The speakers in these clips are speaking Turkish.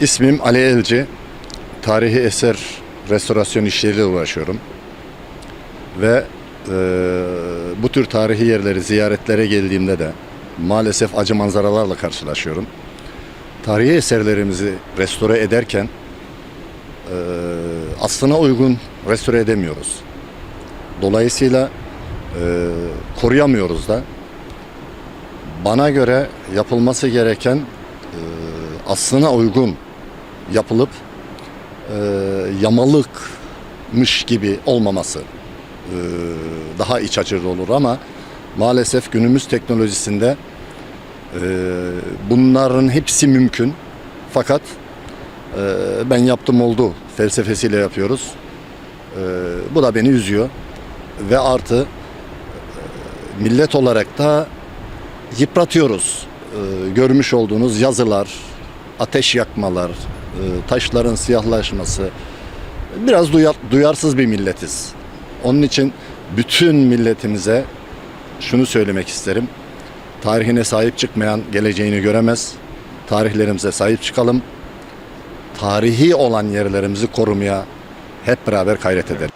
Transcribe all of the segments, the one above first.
İsmim Ali Elci. Tarihi eser restorasyon işleriyle uğraşıyorum. Ve e, bu tür tarihi yerleri ziyaretlere geldiğimde de maalesef acı manzaralarla karşılaşıyorum. Tarihi eserlerimizi restore ederken e, aslına uygun restore edemiyoruz. Dolayısıyla e, koruyamıyoruz da. Bana göre yapılması gereken e, aslına uygun yapılıp e, yamalıkmış gibi olmaması e, daha iç açıcı olur ama maalesef günümüz teknolojisinde e, bunların hepsi mümkün. Fakat e, ben yaptım oldu felsefesiyle yapıyoruz. E, bu da beni üzüyor ve artı e, millet olarak da yıpratıyoruz. E, görmüş olduğunuz yazılar, ateş yakmalar, taşların siyahlaşması. Biraz duyar- duyarsız bir milletiz. Onun için bütün milletimize şunu söylemek isterim. Tarihine sahip çıkmayan geleceğini göremez. Tarihlerimize sahip çıkalım. Tarihi olan yerlerimizi korumaya hep beraber gayret edelim.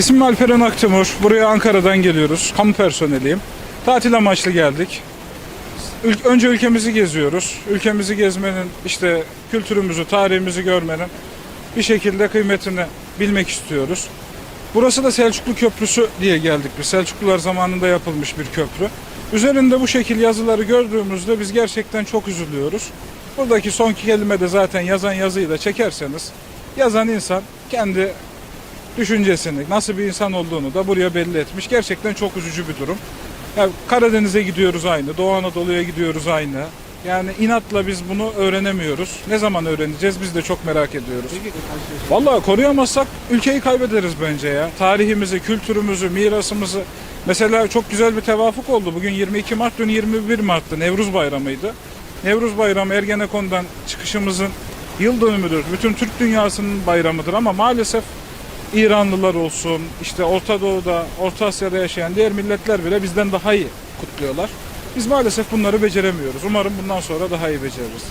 İsmim Alperen Aktimur. Buraya Ankara'dan geliyoruz. Kamu personeliyim. Tatil amaçlı geldik. Ül- önce ülkemizi geziyoruz. Ülkemizi gezmenin, işte kültürümüzü, tarihimizi görmenin bir şekilde kıymetini bilmek istiyoruz. Burası da Selçuklu Köprüsü diye geldik biz. Selçuklular zamanında yapılmış bir köprü. Üzerinde bu şekil yazıları gördüğümüzde biz gerçekten çok üzülüyoruz. Buradaki son kelime de zaten yazan yazıyı da çekerseniz yazan insan kendi düşüncesini, nasıl bir insan olduğunu da buraya belli etmiş. Gerçekten çok üzücü bir durum. Yani Karadeniz'e gidiyoruz aynı, Doğu Anadolu'ya gidiyoruz aynı. Yani inatla biz bunu öğrenemiyoruz. Ne zaman öğreneceğiz biz de çok merak ediyoruz. Vallahi koruyamazsak ülkeyi kaybederiz bence ya. Tarihimizi, kültürümüzü, mirasımızı. Mesela çok güzel bir tevafuk oldu. Bugün 22 Mart, dün 21 Mart'tı. Nevruz Bayramı'ydı. Nevruz Bayramı Ergenekon'dan çıkışımızın yıl dönümüdür. Bütün Türk dünyasının bayramıdır ama maalesef İranlılar olsun, işte Orta Doğu'da, Orta Asya'da yaşayan diğer milletler bile bizden daha iyi kutluyorlar. Biz maalesef bunları beceremiyoruz. Umarım bundan sonra daha iyi beceririz.